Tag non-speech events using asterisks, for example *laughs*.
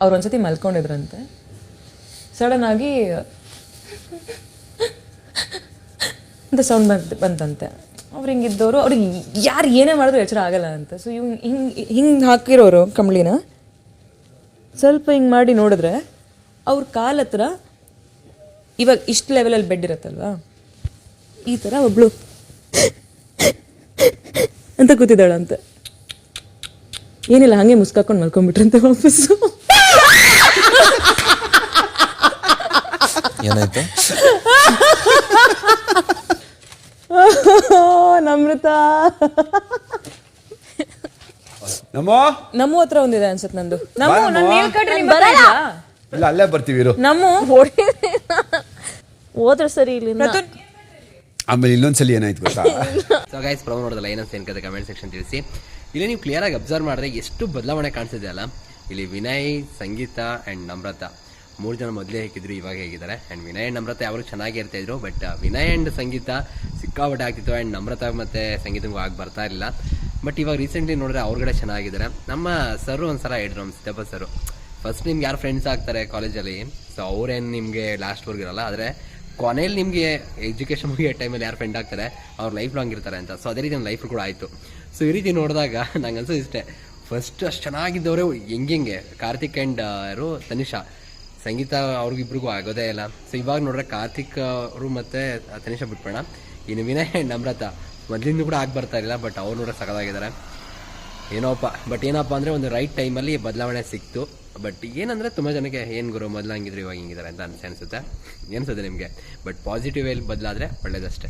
ಅವ್ರು ಒಂದ್ಸತಿ ಮಲ್ಕೊಂಡಿದ್ರಂತೆ. ಸಡನ್ ಆಗಿ, ಅಂತ ಸೌಂಡ್ ಬಂತ ಬಂತಂತೆ. ಅವ್ರು ಹಿಂಗಿದ್ದವರು ಅವ್ರಿಗೆ ಯಾರು ಏನೇ ಮಾಡಿದ್ರು ಎಚ್ಚರ ಆಗಲ್ಲ ಅಂತ. ಸೊ ಇವ್ ಹಿಂಗೆ ಹಿಂಗೆ ಹಾಕಿರೋರು ಕಂಬಳಿನ ಸ್ವಲ್ಪ ಹಿಂಗೆ ಮಾಡಿ ನೋಡಿದ್ರೆ ಅವ್ರ ಕಾಲ ಹತ್ರ ಇವಾಗ ಇಷ್ಟು ಲೆವೆಲಲ್ಲಿ ಬೆಡ್ ಇರುತ್ತಲ್ವಾ? ಈ ಥರ ಒಬ್ಳು ಅಂತ ಕೂತಿದ್ದಾಳಂತೆ. ಏನಿಲ್ಲ, ಹಾಗೆ ಮುಸ್ಕಾಕೊಂಡು ಮಲ್ಕೊಂಡ್ಬಿಟ್ರಂತೆ ವಾಪಸ್ಸು. ಏನಾಯ್ತು? ನಮೃತ ನಮ್ಮೋ ನಮ್ಮ ಹತ್ರ ಒಂದಿದೆ ಅನ್ಸುತ್ತೆ ನಂದು. ನಮ್ಮ ಬಾ ನಾನು ನಮ್ಮವ್ವ. ಮೇಲ್ ಕಟ್ರಿ ನಿಮ್ ಹತ್ರ ಇಲ್ಲ ಅಲ್ಲೇ ಬರ್ತೀವಿ ಇರು. ನಮ್ಮ *laughs* ಹೋದ್ರೆ ಸರಿ ಇಲ್ಲಿಂದ ಪ್ರತುನ್ ಆಮೇಲೆ ಇನ್ನೊಂದ್ಸಲಿ ಏನಾಯ್ತು ಗೊತ್ತಾ? ಸೊ ಗೈಸ್ ಪ್ರೊ ನೋಡೋದಲ್ಲ ಏನಂತ ಏನ್ಕತೆ ಕಮೆಂಟ್ ಸೆಕ್ಷನ್ ತಿಳಿಸಿ. ಇಲ್ಲಿ ನೀವು ಕ್ಲಿಯರ್ ಆಗಿ ಅಬ್ಸರ್ವ್ ಮಾಡಿದ್ರೆ ಎಷ್ಟು ಬದಲಾವಣೆ ಕಾಣಿಸಿದೆ ಅಲ್ಲ? ಇಲ್ಲಿ ವಿನಯ್ ಸಂಗೀತ ಆ್ಯಂಡ್ ನಮ್ರತ. ಮೂರು ಜನ ಮೊದಲೇ ಹೇಗಿದ್ರು, ಇವಾಗ ಹೇಗಿದ್ದಾರೆ? ಆ್ಯಂಡ್ ವಿನಯ್ ಆ್ಯಂಡ್ ನಮ್ರತ ಯಾವಾಗ ಚೆನ್ನಾಗಿ ಇರ್ತಾಯಿದ್ರು ಬಟ್ ವಿನಯ್ ಆ್ಯಂಡ್ ಸಂಗೀತ ಸಿಕ್ಕಾಪಟ್ಟೆ ಆಗ್ತಿತ್ತು ಆ್ಯಂಡ್ ನಮ್ರತ ಮತ್ತು ಸಂಗೀತಗೂ ಆಗಿ ಬರ್ತಾ ಇರಲಿಲ್ಲ. ಬಟ್ ಇವಾಗ ರೀಸೆಂಟ್ಲಿ ನೋಡಿದ್ರೆ ಅವ್ರಗಡೆ ಚೆನ್ನಾಗಿದ್ದಾರೆ. ನಮ್ಮ ಸರ್ ಒಂದ್ಸಲ ಹೇಳಿದ್ರು, ನಮ್ಮ ಸಿದ್ದಪ್ಪ ಸರು ಫಸ್ಟ್ ನಿಮ್ಗೆ ಯಾರು ಫ್ರೆಂಡ್ಸ್ ಆಗ್ತಾರೆ ಕಾಲೇಜಲ್ಲಿ ಸೊ ಅವ್ರೇನು ನಿಮಗೆ ಲಾಸ್ಟ್ವರೆಗೆ ಇರಲ್ಲ. ಆದರೆ ಕೊನೆಯಲ್ಲಿ ನಿಮಗೆ ಎಜುಕೇಷನ್ ಮುಗಿಯೋ ಟೈಮಲ್ಲಿ ಯಾರು ಫ್ರೆಂಡ್ ಆಗ್ತಾರೆ, ಅವ್ರು ಲೈಫ್ ಲಾಂಗ್ ಇರ್ತಾರೆ ಅಂತ. ಸೊ ಅದೇ ರೀತಿ ನನ್ನ ಲೈಫ್ ಕೂಡ ಆಯಿತು. ಸೊ ಈ ರೀತಿ ನೋಡಿದಾಗ ನಂಗೆ ಅನ್ಸೋ ಇಷ್ಟೇ. ಫಸ್ಟ್ ಅಷ್ಟು ಚೆನ್ನಾಗಿದ್ದವರು ಹೆಂಗೆ ಕಾರ್ತಿಕ್ ಆ್ಯಂಡ್ ಯಾರು? ತನಿಷಾ. ಸಂಗೀತ ಅವ್ರಿಗಿಬ್ರಿಗೂ ಆಗೋದೇ ಇಲ್ಲ. ಸೊ ಇವಾಗ ನೋಡ್ರೆ ಕಾರ್ತಿಕ್ ಅವರು ಮತ್ತು ತನಿಷ ಬಿಟ್ಬೇಡ ಇನ್ನು ವಿನಯ್ ನಮ್ರತ ಮೊದಲಿಂದ ಕೂಡ ಆಗಿ ಬರ್ತಾ ಇಲ್ಲ ಬಟ್ ಅವ್ರು ನೋಡ್ರೆ ಸಕದಾಗಿದ್ದಾರೆ ಏನೋಪ್ಪ ಬಟ್ ಏನಪ್ಪ ಅಂದರೆ ಒಂದು ರೈಟ್ ಟೈಮಲ್ಲಿ ಬದಲಾವಣೆ ಸಿಕ್ತು. ಬಟ್ ಏನಂದರೆ ತುಂಬ ಜನಕ್ಕೆ, ಏನು ಗುರು, ಮೊದಲು ಹಂಗಿದ್ರು, ಇವಾಗ ಹಿಂಗಿದ್ದಾರೆ ಅಂತ ಅನ್ಸ ಅನಿಸುತ್ತೆ. ಅನಿಸುತ್ತೆ ನಿಮಗೆ? ಬಟ್ ಪಾಸಿಟಿವ್ ವೇಲಿ ಬದಲಾದರೆ ಒಳ್ಳೇದಷ್ಟೇ.